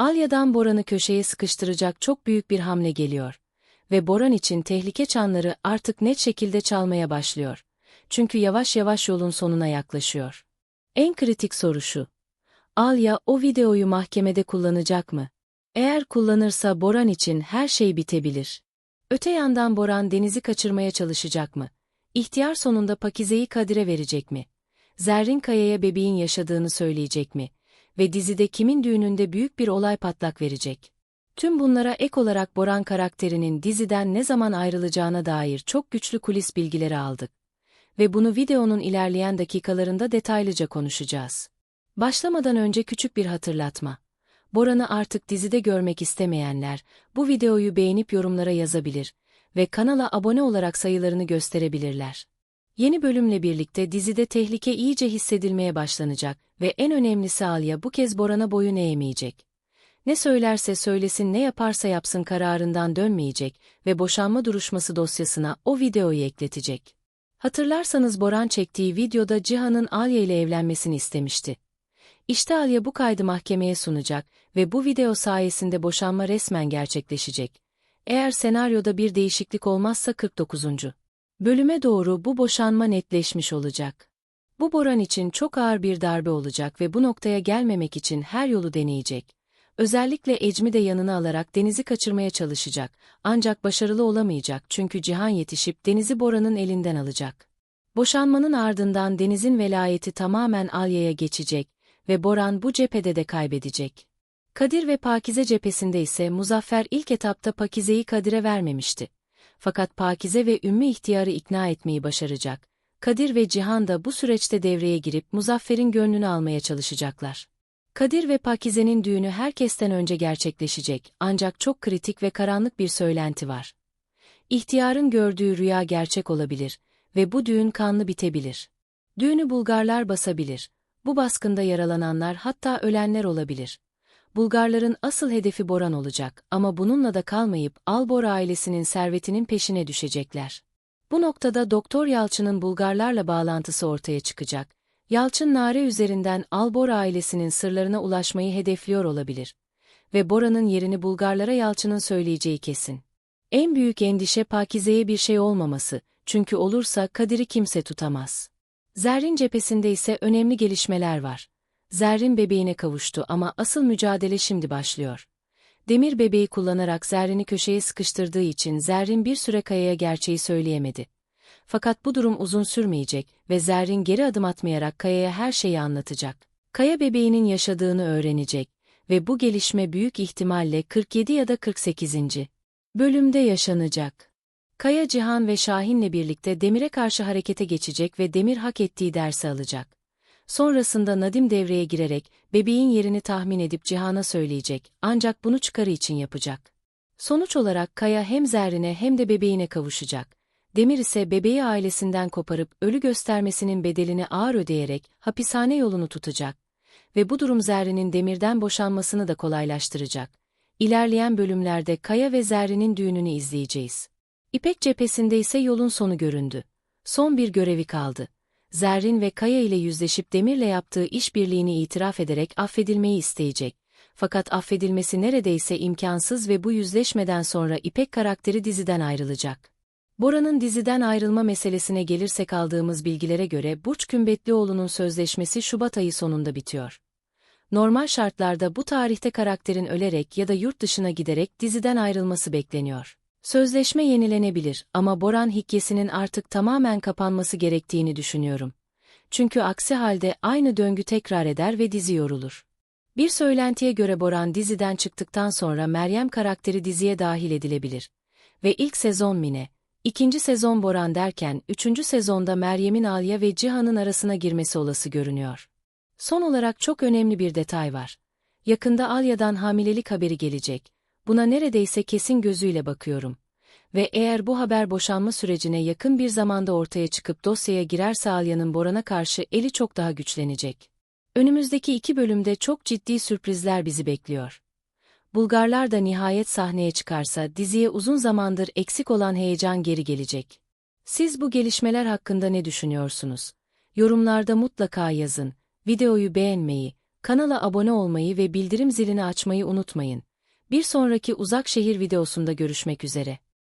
Alya'dan Boran'ı köşeye sıkıştıracak çok büyük bir hamle geliyor. Ve Boran için tehlike çanları artık net şekilde çalmaya başlıyor. Çünkü yavaş yavaş yolun sonuna yaklaşıyor. En kritik soru şu. Alya o videoyu mahkemede kullanacak mı? Eğer kullanırsa Boran için her şey bitebilir. Öte yandan Boran Deniz'i kaçırmaya çalışacak mı? İhtiyar sonunda Pakize'yi Kadir'e verecek mi? Zerrin Kaya'ya bebeğin yaşadığını söyleyecek mi? Ve dizide kimin düğününde büyük bir olay patlak verecek? Tüm bunlara ek olarak Boran karakterinin diziden ne zaman ayrılacağına dair çok güçlü kulis bilgileri aldık. Ve bunu videonun ilerleyen dakikalarında detaylıca konuşacağız. Başlamadan önce küçük bir hatırlatma. Boran'ı artık dizide görmek istemeyenler, bu videoyu beğenip yorumlara yazabilir ve kanala abone olarak sayılarını gösterebilirler. Yeni bölümle birlikte dizide tehlike iyice hissedilmeye başlanacak ve en önemlisi Alya bu kez Boran'a boyun eğmeyecek. Ne söylerse söylesin ne yaparsa yapsın kararından dönmeyecek ve boşanma duruşması dosyasına o videoyu ekletecek. Hatırlarsanız Boran çektiği videoda Cihan'ın Alya ile evlenmesini istemişti. İşte Alya bu kaydı mahkemeye sunacak ve bu video sayesinde boşanma resmen gerçekleşecek. Eğer senaryoda bir değişiklik olmazsa 49. bölüme doğru bu boşanma netleşmiş olacak. Bu Boran için çok ağır bir darbe olacak ve bu noktaya gelmemek için her yolu deneyecek. Özellikle Ecmi de yanına alarak Deniz'i kaçırmaya çalışacak. Ancak başarılı olamayacak çünkü Cihan yetişip Deniz'i Bora'nın elinden alacak. Boşanmanın ardından Deniz'in velayeti tamamen Alya'ya geçecek ve Boran bu cephede de kaybedecek. Kadir ve Pakize cephesinde ise Muzaffer ilk etapta Pakize'yi Kadir'e vermemişti. Fakat Pakize ve Ümmü ihtiyarı ikna etmeyi başaracak. Kadir ve Cihan da bu süreçte devreye girip Muzaffer'in gönlünü almaya çalışacaklar. Kadir ve Pakize'nin düğünü herkesten önce gerçekleşecek ancak çok kritik ve karanlık bir söylenti var. İhtiyarın gördüğü rüya gerçek olabilir ve bu düğün kanlı bitebilir. Düğünü Bulgarlar basabilir. Bu baskında yaralananlar hatta ölenler olabilir. Bulgarların asıl hedefi Boran olacak ama bununla da kalmayıp Albor ailesinin servetinin peşine düşecekler. Bu noktada Doktor Yalçın'ın Bulgarlarla bağlantısı ortaya çıkacak Yalçın Nare üzerinden Albor ailesinin sırlarına ulaşmayı hedefliyor olabilir. Ve Bora'nın yerini Bulgarlara Yalçın'ın söyleyeceği kesin. En büyük endişe Pakize'ye bir şey olmaması, çünkü olursa Kadir'i kimse tutamaz. Zerrin cephesinde ise önemli gelişmeler var. Zerrin bebeğine kavuştu ama asıl mücadele şimdi başlıyor. Demir bebeği kullanarak Zerrin'i köşeye sıkıştırdığı için Zerrin bir süre Kaya'ya gerçeği söyleyemedi. Fakat bu durum uzun sürmeyecek ve Zerrin geri adım atmayarak Kaya'ya her şeyi anlatacak. Kaya bebeğinin yaşadığını öğrenecek ve bu gelişme büyük ihtimalle 47 ya da 48. bölümde yaşanacak. Kaya Cihan ve Şahin'le birlikte Demir'e karşı harekete geçecek ve Demir hak ettiği dersi alacak. Sonrasında Nadim devreye girerek bebeğin yerini tahmin edip Cihan'a söyleyecek ancak bunu çıkarı için yapacak. Sonuç olarak Kaya hem Zerrin'e hem de bebeğine kavuşacak. Demir ise bebeği ailesinden koparıp ölü göstermesinin bedelini ağır ödeyerek hapishane yolunu tutacak ve bu durum Zerrin'in Demir'den boşanmasını da kolaylaştıracak. İlerleyen bölümlerde Kaya ve Zerrin'in düğününü izleyeceğiz. İpek cephesinde ise yolun sonu göründü. Son bir görevi kaldı. Zerrin ve Kaya ile yüzleşip Demir'le yaptığı işbirliğini itiraf ederek affedilmeyi isteyecek. Fakat affedilmesi neredeyse imkansız ve bu yüzleşmeden sonra İpek karakteri diziden ayrılacak. Bora'nın diziden ayrılma meselesine gelirsek aldığımız bilgilere göre Burç Kümbetlioğlu'nun sözleşmesi Şubat ayı sonunda bitiyor. Normal şartlarda bu tarihte karakterin ölerek ya da yurt dışına giderek diziden ayrılması bekleniyor. Sözleşme yenilenebilir ama Boran hikayesinin artık tamamen kapanması gerektiğini düşünüyorum. Çünkü aksi halde aynı döngü tekrar eder ve dizi yorulur. Bir söylentiye göre Boran diziden çıktıktan sonra Meryem karakteri diziye dahil edilebilir. Ve ilk sezon Mine, İkinci sezon Boran derken, üçüncü sezonda Meryem'in Alya ve Cihan'ın arasına girmesi olası görünüyor. Son olarak çok önemli bir detay var. Yakında Alya'dan hamilelik haberi gelecek. Buna neredeyse kesin gözüyle bakıyorum. Ve eğer bu haber boşanma sürecine yakın bir zamanda ortaya çıkıp dosyaya girerse Alya'nın Boran'a karşı eli çok daha güçlenecek. Önümüzdeki iki bölümde çok ciddi sürprizler bizi bekliyor. Bulgarlar da nihayet sahneye çıkarsa diziye uzun zamandır eksik olan heyecan geri gelecek. Siz bu gelişmeler hakkında ne düşünüyorsunuz? Yorumlarda mutlaka yazın. Videoyu beğenmeyi, Kanala abone olmayı ve bildirim zilini açmayı unutmayın. Bir sonraki uzak şehir videosunda görüşmek üzere.